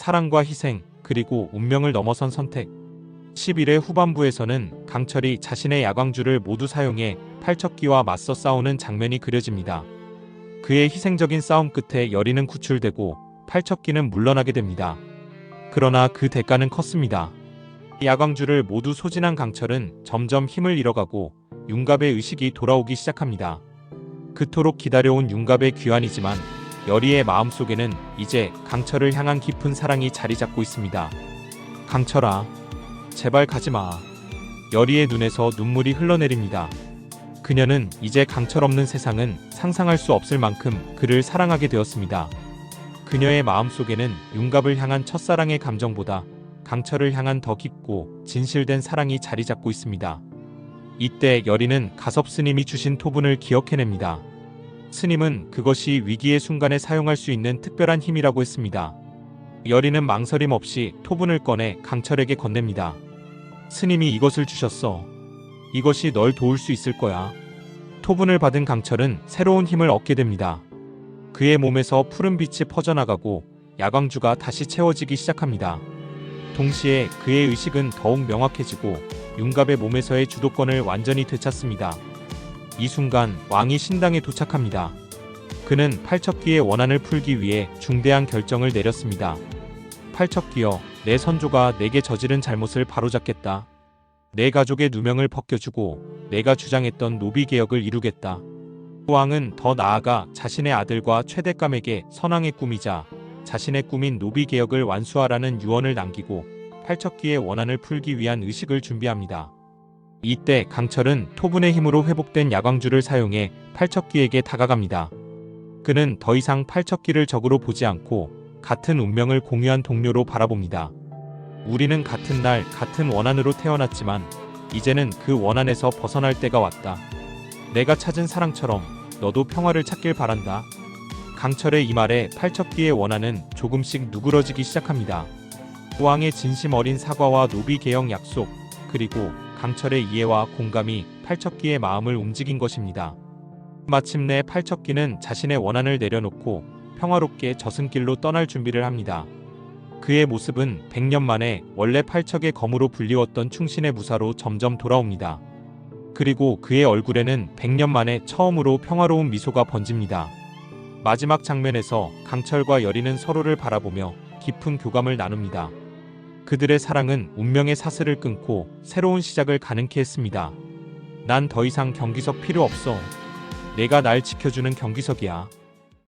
사랑과 희생, 그리고 운명을 넘어선 선택. 11회 후반부에서는 강철이 자신의 야광주를 모두 사용해 팔척기와 맞서 싸우는 장면이 그려집니다. 그의 희생적인 싸움 끝에 여리는 구출되고 팔척기는 물러나게 됩니다. 그러나 그 대가는 컸습니다. 야광주를 모두 소진한 강철은 점점 힘을 잃어가고 윤갑의 의식이 돌아오기 시작합니다. 그토록 기다려온 윤갑의 귀환이지만 여리의 마음속에는 이제 강철을 향한 깊은 사랑이 자리 잡고 있습니다. 강철아, 제발 가지 마. 여리의 눈에서 눈물이 흘러내립니다. 그녀는 이제 강철 없는 세상은 상상할 수 없을 만큼 그를 사랑하게 되었습니다. 그녀의 마음속에는 윤갑을 향한 첫사랑의 감정보다 강철을 향한 더 깊고 진실된 사랑이 자리 잡고 있습니다. 이때 여리는 가섭 스님이 주신 토분을 기억해냅니다. 스님은 그것이 위기의 순간에 사용할 수 있는 특별한 힘이라고 했습니다. 여리는 망설임 없이 토분을 꺼내 강철에게 건넵니다. 스님이 이것을 주셨어. 이것이 널 도울 수 있을 거야. 토분을 받은 강철은 새로운 힘을 얻게 됩니다. 그의 몸에서 푸른 빛이 퍼져나가고 야광주가 다시 채워지기 시작합니다. 동시에 그의 의식은 더욱 명확해지고 윤갑의 몸에서의 주도권을 완전히 되찾습니다. 이 순간 왕이 신당에 도착합니다. 그는 팔척기의 원한을 풀기 위해 중대한 결정을 내렸습니다. 팔척기여, 내 선조가 내게 저지른 잘못을 바로잡겠다. 내 가족의 누명을 벗겨주고 내가 주장했던 노비 개혁을 이루겠다. 왕은 더 나아가 자신의 아들과 최대감에게 선왕의 꿈이자 자신의 꿈인 노비 개혁을 완수하라는 유언을 남기고 팔척기의 원한을 풀기 위한 의식을 준비합니다. 이때 강철은 토분의 힘으로 회복된 야광주를 사용해 팔척기에게 다가갑니다. 그는 더 이상 팔척기를 적으로 보지 않고 같은 운명을 공유한 동료로 바라봅니다. 우리는 같은 날 같은 원한으로 태어났지만 이제는 그 원한에서 벗어날 때가 왔다. 내가 찾은 사랑처럼 너도 평화를 찾길 바란다. 강철의 이 말에 팔척기의 원한은 조금씩 누그러지기 시작합니다. 왕의 진심 어린 사과와 노비 개혁 약속, 그리고 강철의 이해와 공감이 팔척기의 마음을 움직인 것입니다. 마침내 팔척기는 자신의 원한을 내려놓고 평화롭게 저승길로 떠날 준비를 합니다. 그의 모습은 100년 만에 원래 팔척의 검으로 불리웠던 충신의 무사로 점점 돌아옵니다. 그리고 그의 얼굴에는 100년 만에 처음으로 평화로운 미소가 번집니다. 마지막 장면에서 강철과 여리는 서로를 바라보며 깊은 교감을 나눕니다. 그들의 사랑은 운명의 사슬을 끊고 새로운 시작을 가능케 했습니다. 난 더 이상 경기석 필요 없어. 내가 날 지켜주는 경기석이야.